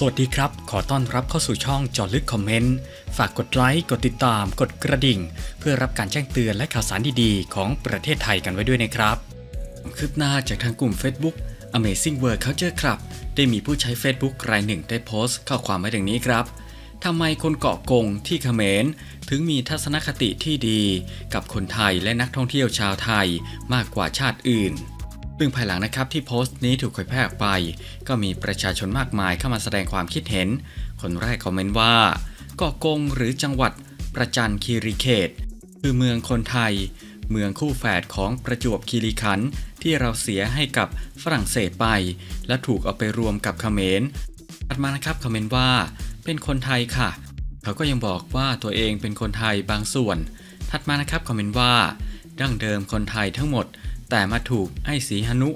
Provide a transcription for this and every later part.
สวัสดีครับ ขอต้อนรับเข้าสู่ช่องจอลึกคอมเมนต์ ฝากกดไลค์ กดติดตาม กดกระดิ่ง เพื่อรับการแจ้งเตือนและข่าวสารดีๆ ของประเทศไทยกันไว้ด้วยนะครับ คืบหน้าจากทางกลุ่ม Facebook Amazing World Culture Club ได้มีผู้ใช้ Facebook รายหนึ่งได้โพสต์ข้อความไว้ดังนี้ครับ ทำไมคนเกาะกงที่เขมร ถึงมีทัศนคติที่ดี กับคนไทยและนักท่องเที่ยวชาวไทยมากกว่าชาติอื่น ซึ่งภายหลังนะครับที่โพสต์นี้ถูกเผยแพร่ออกไป ก็มีประชาชนมากมายเข้ามาแสดงความคิดเห็น คนแรกคอมเมนต์ว่าเกาะกงหรือจังหวัดประจันคีรีเขต คือเมืองคนไทย เมืองคู่แฝดของประจวบคีรีขันธ์ที่เราเสียให้กับฝรั่งเศสไป และถูกเอาไปรวมกับเขมรถัดมานะครับคอมเมนต์ว่าเป็นคนไทยค่ะ เขาก็ยังบอกว่าตัวเองเป็นคนไทยบางส่วน ถัดมานะครับคอมเมนต์ว่า ดั้งเดิมคนไทยทั้งหมด แต่มาถูกไอ้สีหนุ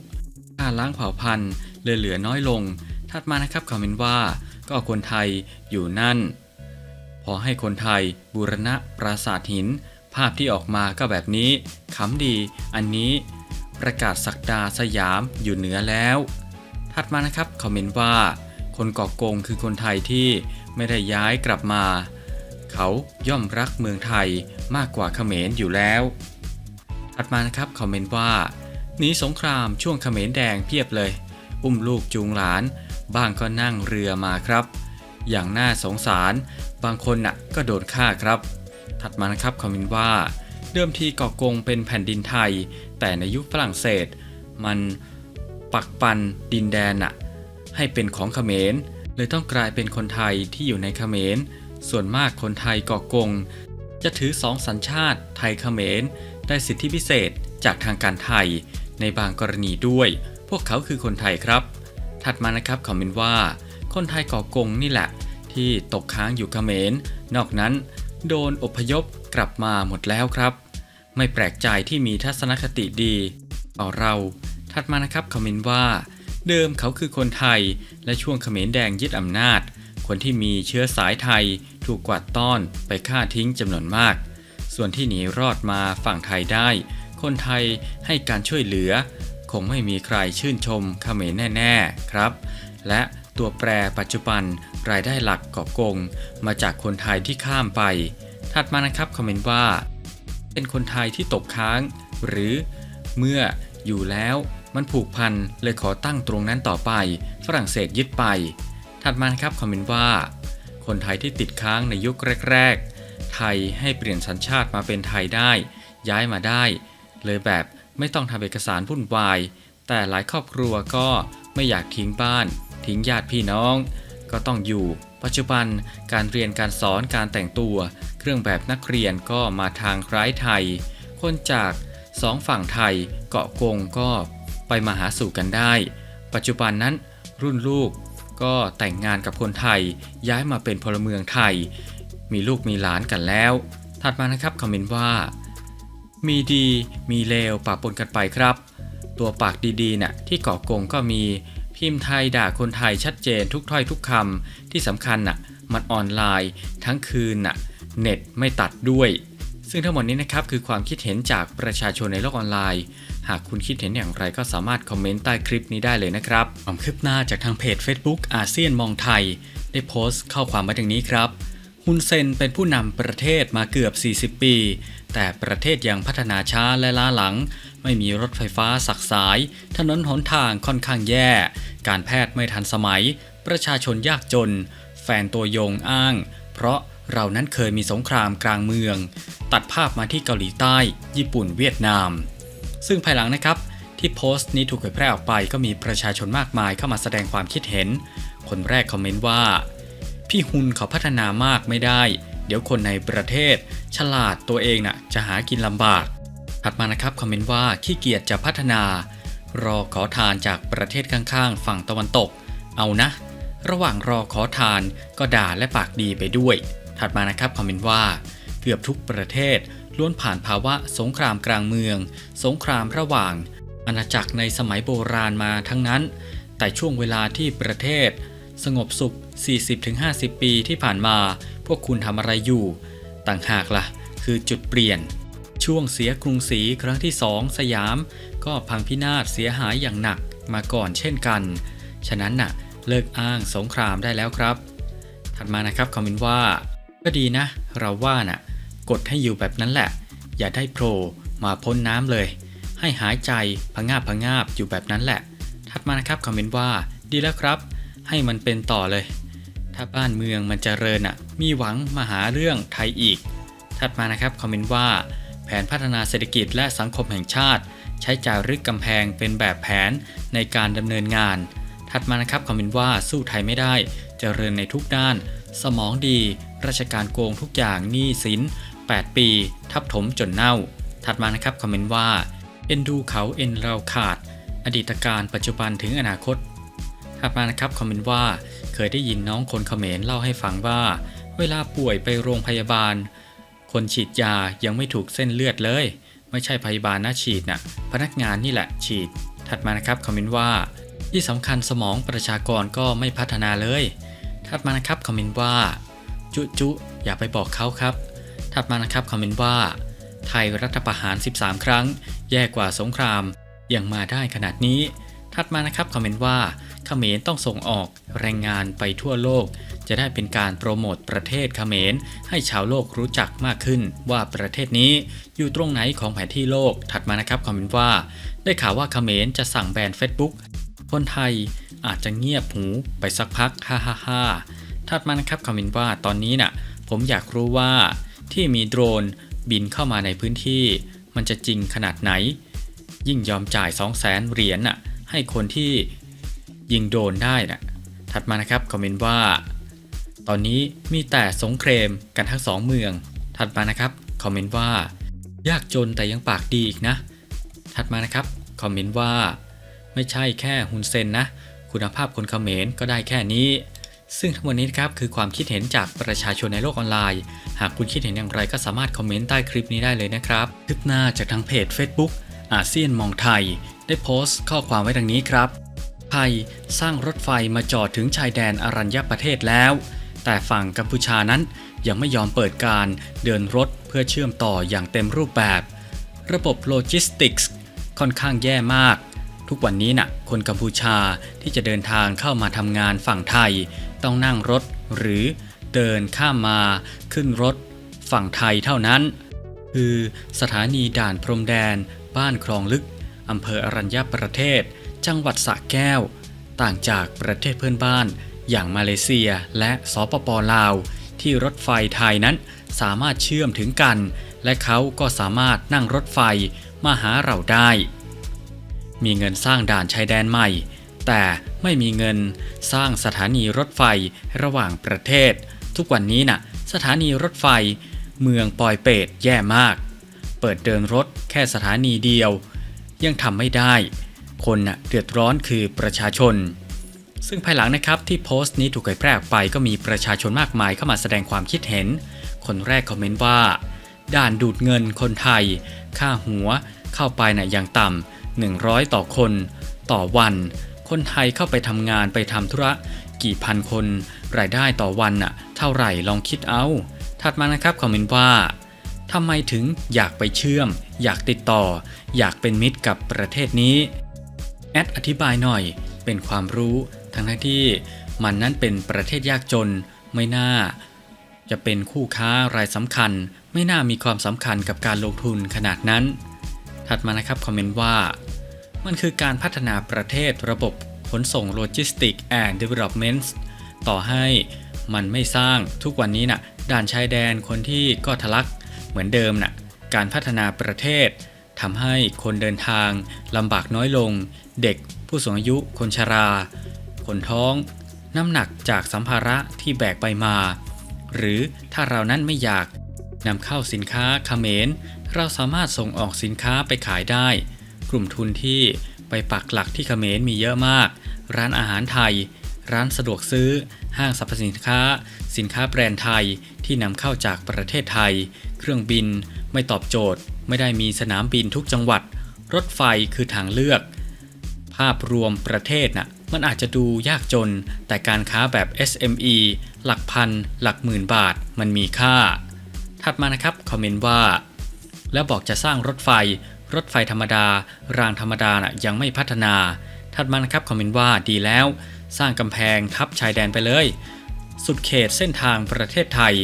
ฆ่าล้างเผ่าพันธุ์เลยเหลือน้อยลง ถัดมานะครับคอมเมนต์ว่าก็คนไทยอยู่นั่น พอให้คนไทยบูรณะปราสาทหิน ภาพที่ออกมาก็แบบนี้ขำดี อันนี้ประกาศสักดาสยามอยู่เหนือแล้ว ถัดมานะครับคอมเมนต์ว่า คนเกาะกงคือคนไทยที่ไม่ได้ย้ายกลับมา เขาย่อมรักเมืองไทยมากกว่าเขมรอยู่แล้ว ถัดมานะครับคอมเมนต์ว่าหนีสงครามช่วงเขมรแดงเพียบเลย อุ้มลูกจูงหลาน บ้างก็นั่งเรือมาครับ อย่างน่าสงสารบางคนน่ะก็โดนฆ่าครับ ถัดมานะครับคอมเมนต์ว่า เดิมทีเกาะกงเป็นแผ่นดินไทย แต่ในยุคฝรั่งเศส มันปักปันดินแดนน่ะให้เป็นของเขมรเลยต้องกลายเป็นคนไทยที่อยู่ในเขมรส่วนมากคนไทยเกาะกง จะถือสองสัญชาติไทยเขมรได้สิทธิพิเศษจากทางการไทย ในบางกรณีด้วย พวกเขาคือคนไทยครับ ถัดมานะครับคอมเมนต์ว่า คนไทยก่อกงนี่แหละ ที่ตกค้างอยู่เขมร นอกนั้น โดนอพยพกลับมาหมดแล้วครับ ไม่แปลกใจที่มีทัศนคติดีต่อเรา ถัดมานะครับคอมเมนต์ว่า เดิมเขาคือคนไทย และช่วงเขมรแดงยึดอำนาจ คนที่มีเชื้อสายไทยถูกกวาดต้อนไปฆ่าทิ้งจำนวนมาก ส่วนที่หนีรอดมาฝั่งไทยได้ คนไทยให้การช่วยเหลือ คงไม่มีใครชื่นชมเขมรแน่ ๆ ครับ และตัวแปรปัจจุบันรายได้หลักเกาะกง มาจากคนไทยที่ข้ามไป ถัดมานะครับคอมเมนต์ว่า เป็นคนไทยที่ตกค้าง หรือเมื่ออยู่แล้วมันผูกพันเลยขอตั้งตรงนั้นต่อไป ฝรั่งเศสยึดไป ถัดมาครับคอมเมนต์ว่า คนไทยที่ติดค้างในยุคแรกๆ ไทยให้เปลี่ยนสัญชาติมาเป็นไทยได้ ย้ายมาได้ เลยแบบไม่ต้องทำเอกสารวุ่นวาย แต่หลายครอบครัวก็ไม่อยากทิ้งบ้าน ทิ้งญาติพี่น้อง ก็ต้องอยู่ ปัจจุบันการเรียนการสอนการแต่งตัว เครื่องแบบนักเรียนก็มาทางคล้ายไทย คนจากสองฝั่งไทยเกาะกงก็ไปมาหาสู่กันได้ ปัจจุบันนั้นรุ่นลูกก็แต่งงานกับคนไทยย้ายมาเป็นพลเมืองไทย มีลูกมีหลานกันแล้ว ถัดมานะครับคอมเมนต์ว่า มีดีมีเลวปะปนกันไปครับ ตัวปากดีๆน่ะที่เกาะกงก็มีพิมพ์ไทยด่าคนไทยชัดเจนทุกถ้อยทุกคำที่สำคัญน่ะมันออนไลน์ทั้งคืนน่ะเน็ตไม่ตัดด้วย ซึ่งทั้งหมดนี้นะครับคือความคิดเห็นจากประชาชนในโลกออนไลน์ หากคุณคิดเห็นอย่างไรก็สามารถคอมเมนต์ใต้คลิปนี้ได้เลยนะครับความคืบหน้าจากทางเพจ Facebook อาเซียนมองไทย ได้โพสต์ข้อความมาดังนี้ครับ ฮุนเซนเป็นผู้นำประเทศมาเกือบ 40 ปี แต่ประเทศยังพัฒนาช้าและล้าหลัง ไม่มีรถไฟฟ้าสักสาย ถนนหนทางค่อนข้างแย่ การแพทย์ไม่ทันสมัย ประชาชนยากจน แฟนตัวยงอ้าง เพราะเรานั้นเคยมีสงครามกลางเมือง ตัดภาพมาที่เกาหลีใต้ ญี่ปุ่นเวียดนาม ซึ่งภายหลังนะครับ ที่โพสต์นี้ถูกเผยแพร่ออกไปก็มีประชาชนมากมายเข้ามาแสดงความคิดเห็น คนแรกคอมเมนต์ว่า พี่ฮุนเขาพัฒนามากไม่ได้ เดี๋ยวคนในประเทศ ฉลาดตัวเองน่ะจะหากินลำบาก ถัดมานะครับคอมเมนต์ว่าขี้เกียจจะพัฒนา รอขอทานจากประเทศข้างๆ ฝั่งตะวันตก เอานะ ระหว่างรอขอทานก็ด่าและปากดีไปด้วย ถัดมานะครับคอมเมนต์ว่าเกือบทุกประเทศล้วนผ่านภาวะสงครามกลางเมือง สงครามระหว่างอาณาจักรในสมัยโบราณมาทั้งนั้น แต่ช่วงเวลาที่ประเทศ สงบสุข 40-50 ปีที่ผ่านมา พวกคุณทำอะไรอยู่ ต่างหากละ่ะ คือจุดเปลี่ยน ช่วงเสียกรุงศรีครั้งที่สองสยาม ก็พังพินาศเสียหายอย่างหนักมาก่อนเช่นกัน ฉะนั้นน่ะ เลิกอ้างสงครามได้แล้วครับ ถัดมานะครับคอมเมนต์ว่า ก็ดีนะ เราว่าน่ะ กดให้อยู่แบบนั้นแหละ อย่าได้โผล่มาพ้นน้ำเลย ให้หายใจพะงาบพะงาบอยู่แบบนั้นแหละ ถัดมานะครับคอมเมนต์ว่า ดีแล้วครับ ให้มันเป็นต่อเลย ถ้าบ้านเมืองมันจเจริญอะ มีหวังมาหาเรื่องไทยอีก ถัดมานะครับคอมเมนต์ว่า แผนพัฒนาเศรษฐกิจและสังคมแห่งชาติ ใช้จารึกกำแพงเป็นแบบแผนในการดำเนินงาน ถัดมานะครับคอมเมนต์ว่าสู้ไทยไม่ได้เจริญในทุกด้าน สมองดี ราชการโกงทุกอย่างหนี้สิน 8 ปี ทับถมจนเน่า ถัดมานะครับคอมเมนต์ว่าเอ็นดูเขาเอ็นเราขาด อดีตการปัจจุบันถึงอนาคตถัดมานะครับคอมเมนต์ว่า ยได้ยินน้องคนเขมรเล่าให้ฟังว่า เวลาป่วยไปโรงพยาบาล คนฉีดยายังไม่ถูกเส้นเลือดเลย ไม่ใช่พยาบาลนะฉีดนะ่ะพนักงานนี่แหละฉีด ถัดมานะครับคอมเมนต์ว่า ที่สำคัญสมองประชากรก็ไม่พัฒนาเลย ถัดมานะครับคอมเมนต์ว่า จุจุอย่าไปบอกเขาครับ ถัดมานะครับคอมเมนต์ว่า ไทยรัฐประหาร 13 ครั้ง แย่กว่าสงครามยังมาได้ขนาดนี้ ถัดมานะครับคอมเมนต์ว่า ขมรต้องส่งออกแรงงานไปทั่วโลก จะได้เป็นการโปรโมทประเทศเขมรให้ชาวโลกรู้จักมากขึ้นว่าประเทศนี้อยู่ตรงไหนของแผนที่โลกถัดมานะครับคอมเมนต์ว่า ได้ข่าวว่าเขมรจะสั่งแบน Facebook คนไทยอาจจะเงียบหูไปสักพักฮ่าฮ่าฮ่าถัดมานะครับคอมเมนต์ว่าตอนนี้น่ะผมอยากรู้ว่าที่มีโดรนบินเข้ามาในพื้นที่ มันจะจริงขนาดไหน ยิ่งยอมจ่าย 2 0 0แสนเหรียญน่ะให้คนที่ ยิงโดรนได้น่ะถัดมานะครับคอมเมนต์ว่า ตอนนี้มีแต่สงเครมกันทั้งสองเมือง ถัดมานะครับคอมเมนต์ว่า ยากจนแต่ยังปากดีอีกนะ ถัดมานะครับคอมเมนต์ว่า ไม่ใช่แค่ฮุนเซนนะ คุณภาพคนเขมรก็ได้แค่นี้ ซึ่งทั้งหมดนี้นครับคือความคิดเห็นจากประชาชนในโลกออนไลน์ หากคุณคิดเห็นอย่างไรก็สามารถคอมเมนต์ใต้คลิปนี้ได้เลยนะครับ คลิปหน้าจากทางเพจ Facebook อาเซียนมองไทย ได้โพสต์ข้อความไว้ดังนี้ครับ ไทยสร้างรถไฟมาจอดถึงชายแดนอรัญญประเทศแล้ว แต่ฝั่งกัมพูชานั้นยังไม่ยอมเปิดการเดินรถเพื่อเชื่อมต่ออย่างเต็มรูปแบบ ระบบโลจิสติกส์ค่อนข้างแย่มาก ทุกวันนี้น่ะคนกัมพูชาที่จะเดินทางเข้ามาทำงานฝั่งไทย ต้องนั่งรถหรือเดินข้ามมาขึ้นรถฝั่งไทยเท่านั้น คือสถานีด่านพรมแดนบ้านคลองลึกอำเภออรัญญประเทศ จังหวัดสระแก้ว ต่างจากประเทศเพื่อนบ้าน อย่างมาเลเซียและสปปลาว ที่รถไฟไทยนั้นสามารถเชื่อมถึงกัน และเขาก็สามารถนั่งรถไฟมาหาเราได้ มีเงินสร้างด่านชายแดนใหม่ แต่ไม่มีเงินสร้างสถานีรถไฟระหว่างประเทศ ทุกวันนี้น่ะสถานีรถไฟ เมืองปอยเปตแย่มาก เปิดเดินรถแค่สถานีเดียว ยังทำไม่ได้ คนน่ะเดือดร้อนคือประชาชน ซึ่งภายหลังนะครับที่โพสต์นี้ถูกเผยแพร่ออกไปก็มีประชาชนมากมายเข้ามาแสดงความคิดเห็น คนแรกคอมเมนต์ว่า ด่านดูดเงินคนไทย ค่าหัว เข้าไปน่ะอย่างต่ำ100 ต่อคน ต่อวัน คนไทยเข้าไปทำงานไปทำธุระกี่พันคน รายได้ต่อวันน่ะเท่าไหร่ลองคิดเอา ถัดมานะครับคอมเมนต์ว่าทำไมถึงอยากไปเชื่อม อยากติดต่อ อยากเป็นมิตรกับประเทศนี้ แอดอธิบายหน่อยเป็นความรู้ทั้งที่มันนั้นเป็นประเทศยากจนไม่น่า จะเป็นคู่ค้ารายสำคัญ ไม่น่ามีความสำคัญกับการลงทุนขนาดนั้น ถัดมานะครับคอมเมนต์ว่า มันคือการพัฒนาประเทศระบบขนส่งโลจิสติกแอนด์เดเวล็อปเมนต์ต่อให้มันไม่สร้างทุกวันนี้น่ะด่านชายแดนคนที่ก็ทะลักเหมือนเดิมน่ะการพัฒนาประเทศทำให้คนเดินทางลำบากน้อยลง เด็ก ผู้สูงอายุ คนชรา คนท้อง น้ำหนักจากสัมภาระที่แบกไปมา หรือถ้าเรานั้นไม่อยากนำเข้าสินค้าเขมร เราสามารถส่งออกสินค้าไปขายได้ กลุ่มทุนที่ไปปักหลักที่เขมรมีเยอะมาก ร้านอาหารไทย ร้านสะดวกซื้อ ห้างสรรพสินค้า สินค้าแบรนด์ไทยที่นำเข้าจากประเทศไทย เครื่องบินไม่ตอบโจทย์ ไม่ได้มีสนามบินทุกจังหวัด รถไฟคือทางเลือกาพรวมประเทศน่ะมันอาจจะดูยากจน แต่การค้าแบบ SME หลักพัน หลักหมื่นบาทมันมีค่า ถัดมานะครับคอมเมนต์ว่า แล้วบอกจะสร้างรถไฟ รถไฟธรรมดา รางธรรมดาน่ะยังไม่พัฒนา ถัดมานะครับคอมเมนต์ว่าดีแล้ว สร้างกำแพงทับชายแดนไปเลย สุดเขตเส้นทางประเทศไทย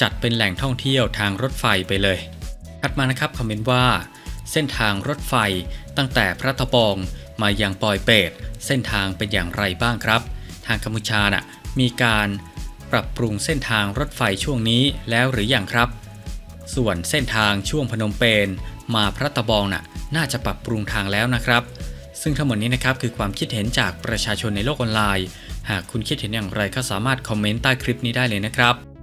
จัดเป็นแหล่งท่องเที่ยวทางรถไฟไปเลย ถัดมานะครับคอมเมนต์ว่า เส้นทางรถไฟตั้งแต่พระตะบอง มายังปอยเปตเส้นทางเป็นอย่างไรบ้างครับ ทางกัมพูชาน่ะมีการปรับปรุงเส้นทางรถไฟช่วงนี้แล้วหรืออยังครับ ส่วนเส้นทางช่วงพนมเปญมาพระตะบองน่ะน่าจะปรับปรุงทางแล้วนะครับ ซึ่งทั้งหมดนี้นะครับคือความคิดเห็นจากประชาชนในโลกออนไลน์ หากคุณคิดเห็นอย่างไรก็สามารถคอมเมนต์ใต้คลิปนี้ได้เลยนะครับ